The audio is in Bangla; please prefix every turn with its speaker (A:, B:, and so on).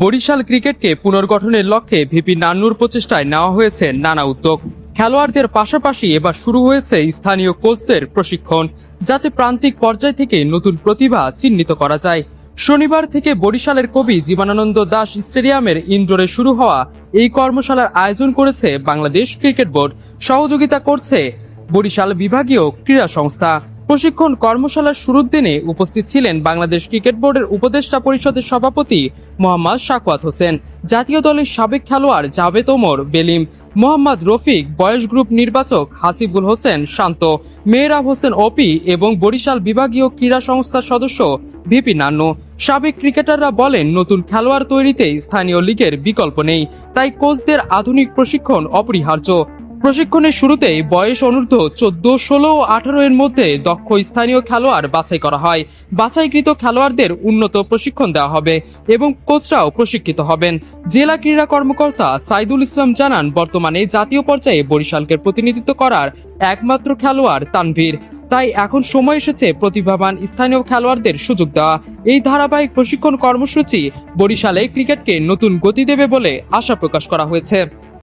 A: বরিশাল ক্রিকেটকে পুনর্গঠনের লক্ষ্যে ভিপি নান্নুর প্রচেষ্টায় নেওয়া হয়েছে নানা উদ্যোগ। খেলোয়াড়দের পাশাপাশি এবার শুরু হয়েছে স্থানীয় কোচদের প্রশিক্ষণ, যাতে প্রান্তিক পর্যায় থেকে নতুন প্রতিভা চিহ্নিত করা যায়। শনিবার থেকে বরিশালের কবি জীবনানন্দ দাস স্টেডিয়ামের ইনডোরে শুরু হওয়া এই কর্মশালার আয়োজন করেছে বাংলাদেশ ক্রিকেট বোর্ড। সহযোগিতা করছে বরিশাল বিভাগীয় ক্রীড়া সংস্থা। প্রশিক্ষণ কর্মশালার শুরুর দিনে উপস্থিত ছিলেন বাংলাদেশ ক্রিকেট বোর্ডের উপদেষ্টা পরিষদের সভাপতি মোহাম্মদ শাকওয়াত হোসেন, জাতীয় দলের সাবেক খেলোয়াড় জাভেদ ওমর, বেলিম মোহাম্মদ রফিক, বয়স গ্রুপ নির্বাচক হাসিবুল হোসেন শান্ত, মেহরাব হোসেন ওপি এবং বরিশাল বিভাগীয় ক্রীড়া সংস্থার সদস্য ভিপি নান্নু। সাবেক ক্রিকেটাররা বলেন, নতুন খেলোয়াড় তৈরিতে স্থানীয় লীগের বিকল্প নেই, তাই কোচদের আধুনিক প্রশিক্ষণ অপরিহার্য। প্রশিক্ষণের শুরুতেই বয়স অনূর্ধ্ব চোদ্দ, ষোলো ও আঠারো এর মধ্যে দক্ষ স্থানীয় খেলোয়াড় বাছাই করা হয়। বাছাইকৃত খেলোয়াড়দের উন্নত প্রশিক্ষণ দেওয়া হবে এবং কোচরাও প্রশিক্ষিত হবেন। জেলা ক্রীড়া কর্মকর্তা সাইদুল ইসলাম জানান, বর্তমানে জাতীয় পর্যায়ে বরিশালকে প্রতিনিধিত্ব করার একমাত্র খেলোয়াড় তানভীর। তাই এখন সময় এসেছে প্রতিভাবান স্থানীয় খেলোয়াড়দের সুযোগ দেওয়া। এই ধারাবাহিক প্রশিক্ষণ কর্মসূচি বরিশালে ক্রিকেটকে নতুন গতি দেবে বলে আশা প্রকাশ করা হয়েছে।